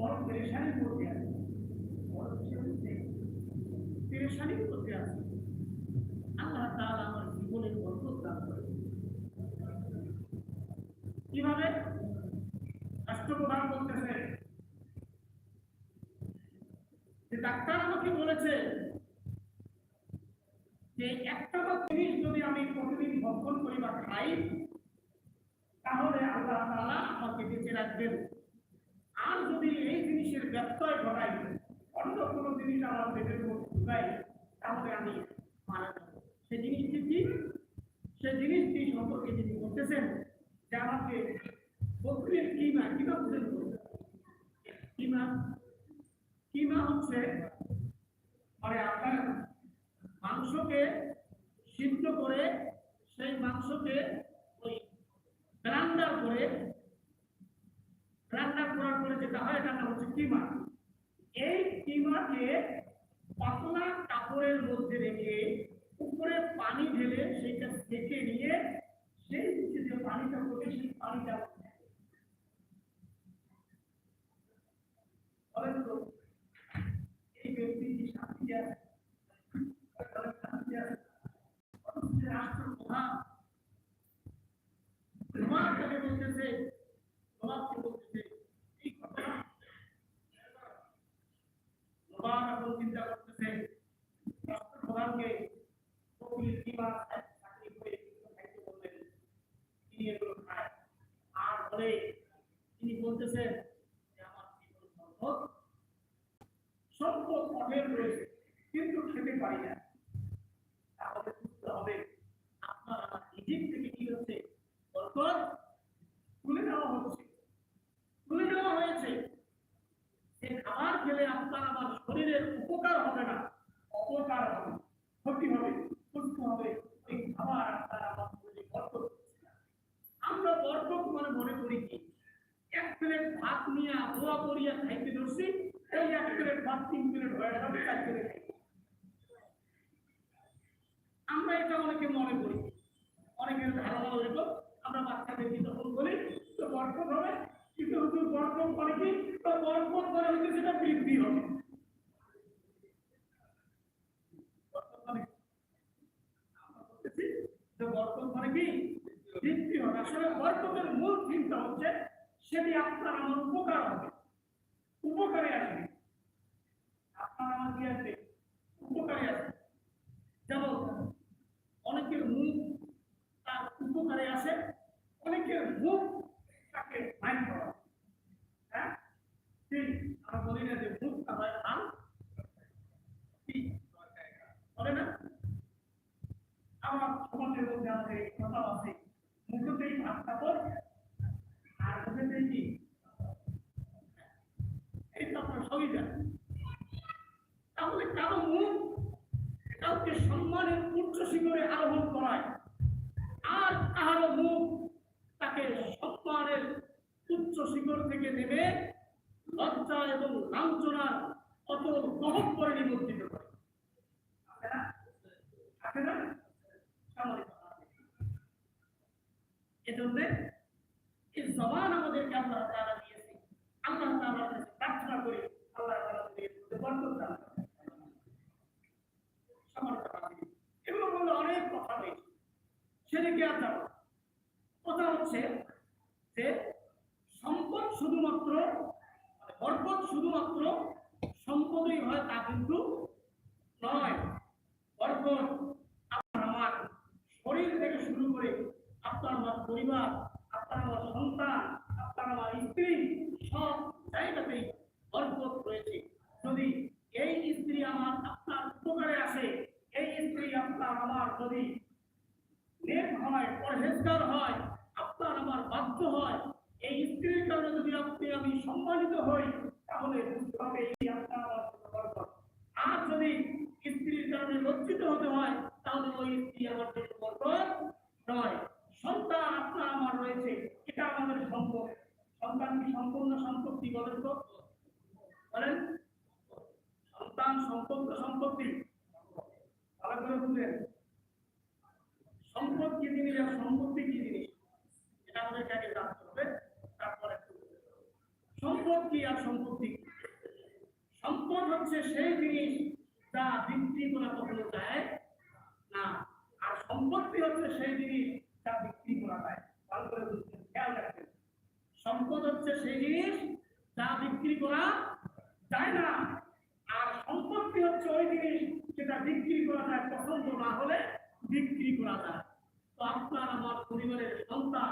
বড় পেরেশানির মধ্যে আছে। বড় মধ্যে আছে। আল্লাহ তাহলে আমার জীবনের দান করে কীভাবে? যে ডাক্তার আমাকে বলেছে যে একটা বা জিনিস যদি আমি প্রতিদিন ভক্ষণ করি বা খাই, তাহলে আল্লাহ তালা আমাকে বেঁচে রাখবেন। আর যদি এই জিনিসের ব্যত্যয় ঘটাই, অন্য কোনো জিনিস আমার পেটের মধ্যে ঢুকাই তাহলে আমি মারা যাব। সে জিনিসটি কি? সে জিনিসটি সম্পর্কে যিনি বলতেছেন যে আমাকে বকরির কিমা কিমা বুঝেন কিমা? কিমা হচ্ছে মানে আপনার মাংসকে সিদ্ধ করে, সেই মাংসকে ওই গ্রান্ডার করে যেটা হয় এটা হচ্ছে কিমা এই টিমাকে পাতলা কাপড়ের মধ্যে রেখে উপরে পানি ঢেলে সেটা সেঁকে নিয়ে সেই যে পানিটা পড়বে সেই পানিটা এই ব্যক্তি কি শান্তি তোমার কাছে বলতেছে তোমার বলতেছে খেলে আপনার আমার শরীরের উপকার হবে না। ভিত্তি হবে আসলে বরকতের মূল থিমটা হচ্ছে সেটি আপনার আমার উপকার হবে। উপকারে আসবে আপনার আমার কি আসবে উপকারে আসবে যেমন অনেকের মুখ তার উপকারে আসে, অনেকের মুখ তাকে আইন করা। হ্যাঁ? ঠিক, আমরা বলি হতে হয়, তাহলে ওই স্ত্রী আমার জন্য বর্তমান নয়। সন্তান আপনার আমার রয়েছে, এটা আমাদের সম্পদ। সন্তান কি সম্পূর্ণ সম্পত্তি বলেন তো? বলেন। সন্তান সম্পূর্ণ সম্পত্তি। করে বুঝলেন। সম্পদ কি জিনিস আর সম্পত্তি কি জিনিস? এটা আমাদেরকে আগে জানতে হবে, তারপরে সম্পদ কি আর সম্পত্তি? সম্পদ হচ্ছে সেই জিনিস যা বিক্রি করা কখনো সম্পত্তি হচ্ছে সেই জিনিস যা বিক্রি করা যায় ভালো করে বুঝবেন খেয়াল রাখবেন সম্পদ হচ্ছে সেই জিনিস যা বিক্রি করা যায় না আর সম্পত্তি হচ্ছে ওই জিনিস যেটা বিক্রি করা যায় পছন্দ না হলে বিক্রি করা যায় তো আপনার আমার পরিবারের সন্তান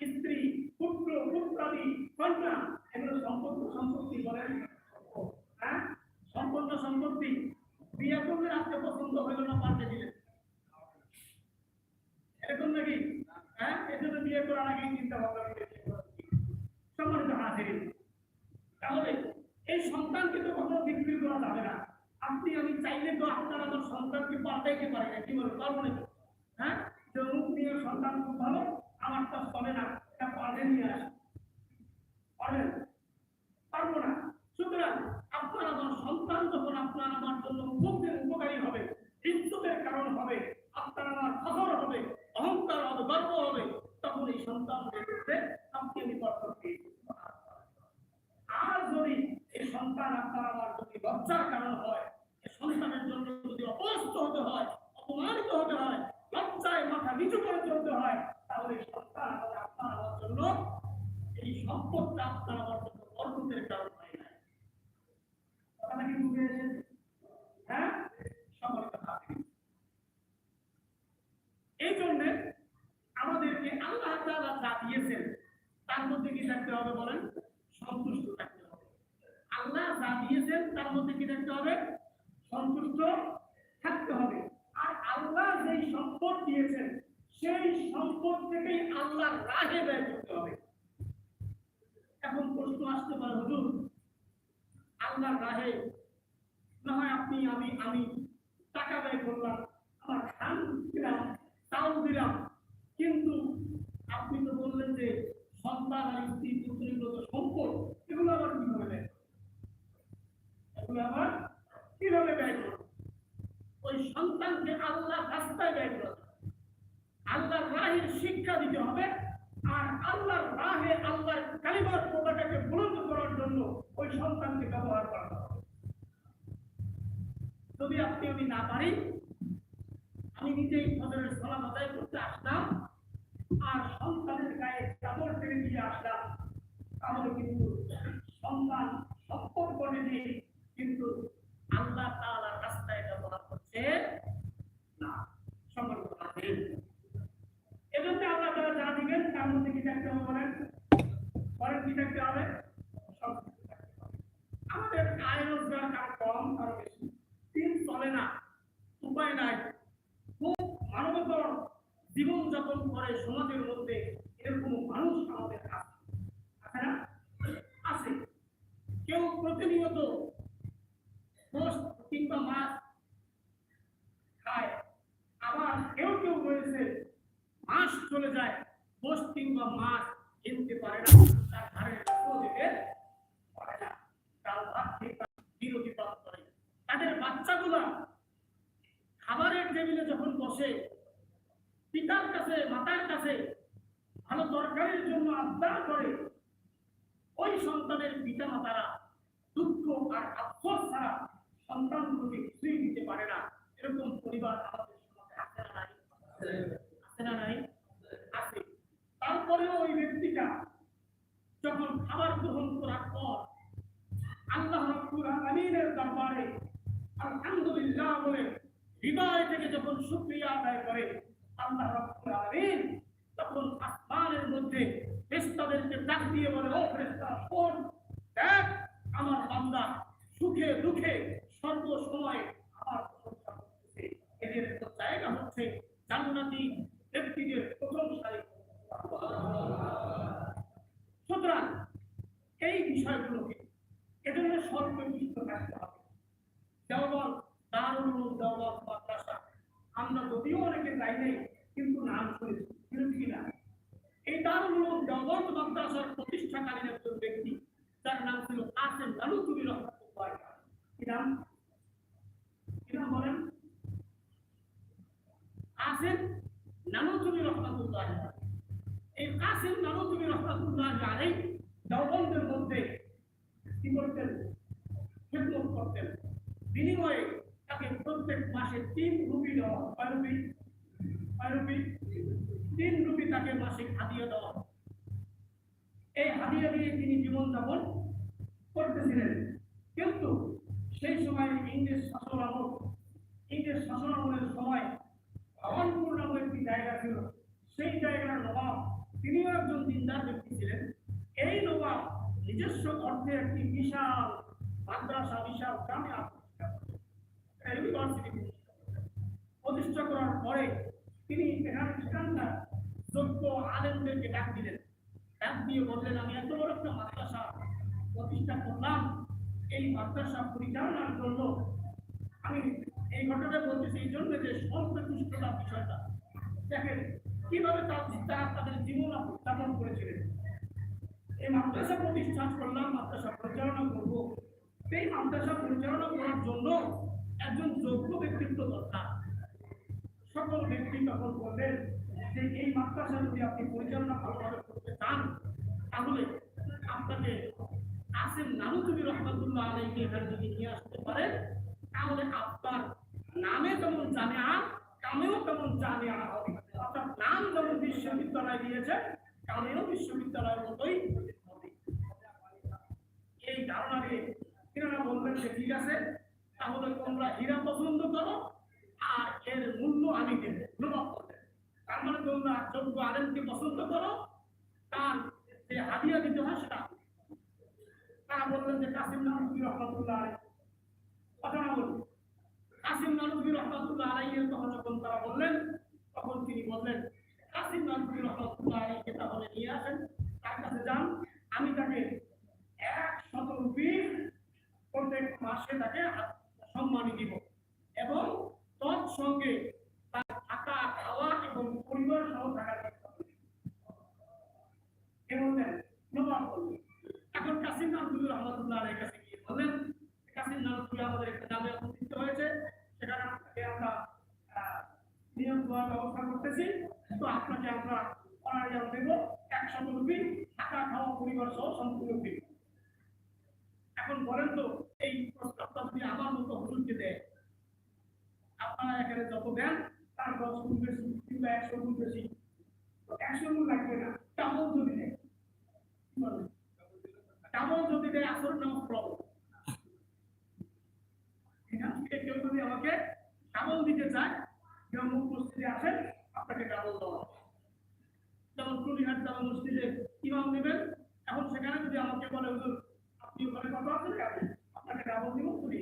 স্ত্রী পুত্র পুত্রাদি কন্যা এগুলো সম্পত্তি সম্পত্তি বলেন হ্যাঁ সম্পন্ন সম্পত্তি বিয়ে করলে আপনি পছন্দ হইল না পাল্টে দিলেন এরকম নাকি হ্যাঁ আগে চিন্তা ভাবনা। সম্মানিত হাজির। তাহলে এই সন্তানকে তো কখনো বিক্রি করা যাবে না। আপনি আমি চাইলে তো আপনার আমার সন্তানকে পাল্টাইতে পারে না, কি বলে? পারব না হ্যাঁ? যে অমুক নিয়ে সন্তান খুব ভালো আমারটা চলে না, এটা পাল্টে নিয়ে আসে পারবেন পারব না সুতরাং আপনার আমার সন্তান যখন আপনার আমার জন্য উপকারী উপকারী হবে ইজ্জতের কারণ হবে আপনার আমার ফখর হবে অহংকার হবে গর্ব হবে তখন এই সন্তানদের ক্ষেত্রে আপনি আমি কর্তব্য আর যদি এই সন্তান আপনার আমার যদি লজ্জার কারণ হয় এই সন্তানের জন্য যদি অপস্ত হতে হয় অপমানিত হতে হয় লজ্জায় মাথা নিচু করে চলতে হয় তাহলে এই সন্তান হবে আপনার আমার জন্য এই সম্পদটা আপনার আমার জন্য বরকতের কারণ হয় না কথাটা কি বুঝে এসেছে হ্যাঁ সম্মানিত হাজিরিন। এই জন্য আমাদেরকে আল্লাহ তাআলা যা দিয়েছেন তার মধ্যে কি থাকতে হবে বলেন? সন্তুষ্ট থাকতে হবে। আল্লাহ যা দিয়েছেন, তার মধ্যে কি থাকতে হবে? সন্তুষ্ট থাকতে হবে। আর আল্লাহ যেই সম্পদ দিয়েছেন, সেই সম্পদ থেকেই আল্লাহর রাহে ব্যয় করতে হবে। এখন প্রশ্ন আসতে পারে, হুজুর, আল্লাহর রাহে না হয় আপনি, আমি আমি টাকা ব্যয় করলাম, আমার খান দিলাম চাউল দিলাম আপনি তো বললেন যে সন্তান আর স্ত্রী পুত্রগুলো তো সম্পদ এগুলো আবার কীভাবে ব্যয় এগুলো আবার কীভাবে ব্যয় করব? ওই সন্তানকে আল্লাহ রাস্তায় ব্যয় করা যাবে। আল্লাহর রাহের শিক্ষা দিতে হবে আর আল্লাহর রাহে আল্লাহর কালিমার পতাকাকে বুলন্দ করার জন্য ওই সন্তানকে ব্যবহার করা হবে। যদি আপনি আমি না পারি, আমি নিজেই ফজরের সালাম আদায় করতে আসলাম আর সন্তানের গায়ে চাদর ফেলে দিয়ে আসলাম। তাহলে কিন্তু সন্তান সম্পদ করে দিয়ে কিন্তু আল্লাহ তাআলার রাস্তায় ব্যবহার করছে না সম্পর্ক আছে এজন্য আল্লাহ তাআলা যা দিবেন তার মধ্যে কি থাকতে হবে বলেন বলেন কি থাকতে হবে সন্তুষ্ট থাকতে হবে। আমাদের আয় রোজগার কারও কম কারও বেশি দিন চলে না উপায় নাই খুব মানবতর জীবন যাপন করে সমাজের মধ্যে এরকম মানুষ আমাদের আছে আছে না আছে কেউ প্রতিনিয়ত গোস্ত কিংবা মাছ খায় আবার কেউ কেউ রয়েছে মাস চলে যায় গোস্ত কিংবা মাছ কিনতে পারে না তার ঘরের লোকও দিতে পারে না ডাল ভাত খেয়ে তারা বিরতি প্রাপ্ত করে তাদের বাচ্চাগুলা খাবারের টেবিলে যখন বসে পিতার কাছে মাতার কাছে ভালো তরকারির জন্য আবদার করে, ওই সন্তানের পিতা মাতারা দুঃখ আর আফসোস ছাড়া সন্তানগুলোকে কিছুই দিতে পারে না। এরকম পরিবার আমাদের সমাজে আছে না নাই? আছে না নাই? আছে। তারপরেও ওই ব্যক্তিটা যখন খাবার গ্রহণ করার পর আল্লাহ রাব্বুল আলামিনের দরবারে আলহামদুলিল্লাহ বলে, হৃদয় থেকে যখন শুকরিয়া আদায় করে, আল্লাহ রাব্বুল আলামিন তখন আসমানের মধ্যে ফেরেশতাদেরকে ডাক দিয়ে বলে, ও ফেরেশতা, শোন, দেখ আমার বান্দা সুখে দুঃখে সর্ব সময় আমার প্রশংসা করতেছে এদের একটা জায়গা হচ্ছে জান্নাতি ব্যক্তিদের প্রথম সারি সুতরাং এই বিষয়গুলোকে এজন্য সর্বনিষ্ঠ থাকতে হবে দেওয়াল দারুল উলুম দেওয়াল মাদ্রাসা আমরা যদিও অনেকে যাই নাই কিন্তু নাম শুনেছি শুনেছি কিনা এই দারুল মধ্যে কি করতেন খেদমত করতেন বিনিময়ে তাকে প্রত্যেক মাসে তিন রুপি দেওয়া হয়। কয় রুপি কয় রুপি তিন রুপি তাকে মাসিক হাদিয়া দেওয়া হয়। এই হাদিয়া দিয়ে তিনি জীবনযাপন করতেছিলেন কিন্তু সেই সময় ইংরেজ শাসন আমল ইংরেজ শাসন আমলের সময় ভবানপুর নামে একটি জায়গা ছিল সেই জায়গার নবাব তিনিও একজন দিনদার ব্যক্তি ছিলেন এই নবাব নিজস্ব অর্থে একটি বিশাল মাদ্রাসা বিশাল গ্রামে ইউনিভার্সিটি প্রতিষ্ঠা করার পরে তিনি এখানে এখানকার যোগ্য আলেমদেরকে ডাক দিলেন ডাক দিয়ে বললেন আমি এত বড় একটা মাদ্রাসা প্রতিষ্ঠা করলাম এই মাদ্রাসা পরিচালনার জন্য আমি এই ঘটনাটা বলতেছি এই জন্য যে সন্তুষ্টতা বিষয়টা। দেখেন, কীভাবে তার তাদের জীবন যাপন করেছিলেন। এই মাদ্রাসা প্রতিষ্ঠান করলাম মাদ্রাসা পরিচালনা করব। এই মাদ্রাসা পরিচালনা করার জন্য একজন যোগ্য ব্যক্তিত্ব দরকার। সকল ব্যক্তি তখন বললেন যে এই মাদ্রাসা যদি আপনি পরিচালনা ভালোভাবে করতে চান, তাহলে আপনাকে আসেন নানুতুবি রহমতুল্লাহ আলাইকে এখানে যদি নিয়ে আসতে পারেন তাহলে আপনার নামে যেমন জানে আন কামেও তেমন জানে হবে অর্থাৎ নাম যেমন বিশ্ববিদ্যালয় দিয়েছে, কামেও বিশ্ববিদ্যালয়ের মতোই এই ধারণা নিয়ে বলবেন যে, ঠিক আছে, তাহলে তোমরা হীরা পছন্দ করো, আর এর মূল্য আমি দেব নবাব করবেন তার মানে তোমরা যোগ্য আলেমকে পছন্দ করো, তার যে হাদিয়া দিতে হয় সেটা। তারা বললেন যে কাসিম নানুদ্দিন রহমতুল্লাহ আলাই কথা না বলুন। কাসিম নানুদ্দিন রহমতুল্লাহ আলাইয়ের কথা যখন তারা বললেন, তখন তিনি বললেন, কাসিম নানুদ্দিন রহমতুল্লাহ আলাইকে তাহলে নিয়ে আসেন, তার কাছে যান। আমি তাকে এক শত রুপি প্রত্যেক মাসে তাকে সম্মানী দিব এবং তৎসঙ্গে তার থাকা, খাওয়া এবং পরিবার সহ থাকা কে বললেন, নবাব বললেন এখন কাসিম নামদুল রহমতুল্লাহ আলের কাছে গিয়ে বললেন কাসিম নামদুল আমাদের একটা নামে উপস্থিত হয়েছে। সেখানে আপনাকে আমরা নিয়োগ দেওয়ার ব্যবস্থা করতেছি। তো আপনাকে আমরা অনারিয়াম দেবো। একশত রুপি থাকা খাওয়া পরিবার সহ সম্পূর্ণ দিব এখন বলেন তো, এই প্রস্তাবটা যদি আমার মতো হুজুরকে দেয়, আপনারা এখানে যত দেন, তার দশ গুণ বেশি কিংবা একশো গুণ বেশি। একশো গুণ লাগবে না কেমন যদি দেয়, কি বলেন? কেমন যদি দেয় আসর এখান থেকে কেউ যদি আমাকে দিতে চায় আসেন আপনাকে দেওয়া যেমন কুলিহাট জামা মসজিদে ইমাম নেবেন। এখন সেখানে যদি আমাকে বলে, হুজুর, আপনি ওখানে কত আছেন? আপনি আপনাকে ডাবল দিব কুড়ি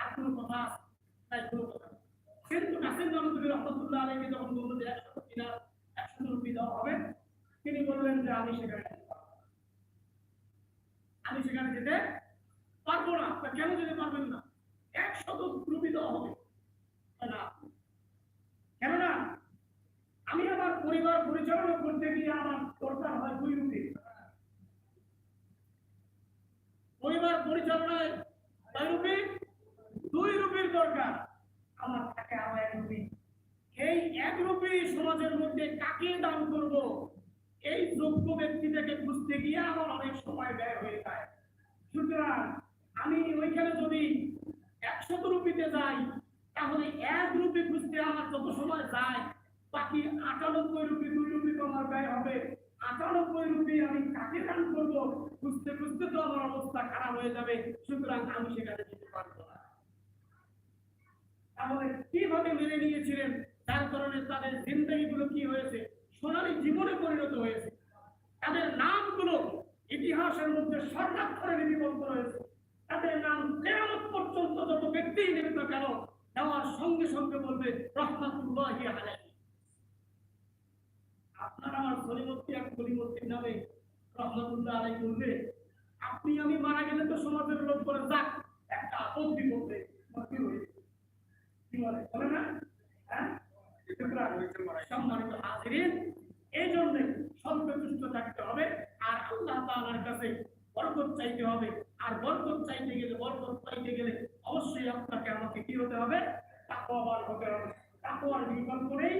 আর কোনো কথা তাই কোনো কথা। কিন্তু রহমতুল্লাহ আলমী যখন বলল যে একশো দিনার একশো রুপি দেওয়া হবে, তিনি বললেন যে আমি সেখানে। আমি সেখানে যেতে পারব না তা কেন যেতে পারবেন না? একশত রুপি দেওয়া হবে। না? কেননা আমি আমার পরিবার পরিচালনা করতে গিয়ে আমার দরকার হয় দুই রুপি পরিবার পরিচালনায় কয় রুপি? দুই রুপির দরকার। আমার থাকে আমার এক রুপি। এই এক রুপি সমাজের মধ্যে কাকে দান করব? এই যোগ্য ব্যক্তিটাকে খুঁজতে গিয়ে আমার অনেক সময় ব্যয় হয়ে যায় সুতরাং আমি ওইখানে যদি একশত রুপিতে যাই তাহলে এক রুপি খুঁজতে আমার যত সময় যায় বাকি আটানব্বই রুপি, দুই রুপি তো ব্যয় হবে। আটানব্বই রুপি আমি কাকে দান করব? খুঁজতে খুঁজতে তো আমার অবস্থা খারাপ হয়ে যাবে। সুতরাং আমি সেখানে যেতে পারব না। তাহলে কীভাবে মেনে নিয়েছিলেন? যার কারণে তাদের জিন্দগি গুলো কি হয়েছে? সোনালী জীবনে পরিণত হয়েছে। তাদের নামগুলো ইতিহাসের মধ্যে স্বর্ণাক্ষরে লিপিবদ্ধ রয়েছে। তাদের নাম কেয়ামত পর্যন্ত যত ব্যক্তি নেবে কেন দেওয়ার সঙ্গে সঙ্গে বলবে রহমাতুল্লাহি আলাইহি। আপনার আমার সলিমত্তি এক সলিমত্তির নামে রহমাতুল্লাহ আলাই বলবে, আপনি আমি মারা গেলে তো সমাজের লোক বলে, যাক, একটা আপদ বিপদে ভর্তি হয়েছে কি বলে বলে না? হ্যাঁ? হবে, আর আল্লাহ তাআলার হবে। চাইতে গেলে, বরকত চাইতে গেলে অবশ্যই আপনাকে আমাকে কি হতে হবে? তাকওয়াবান হতে হবে তাকওয়ার নির্মাণ নেই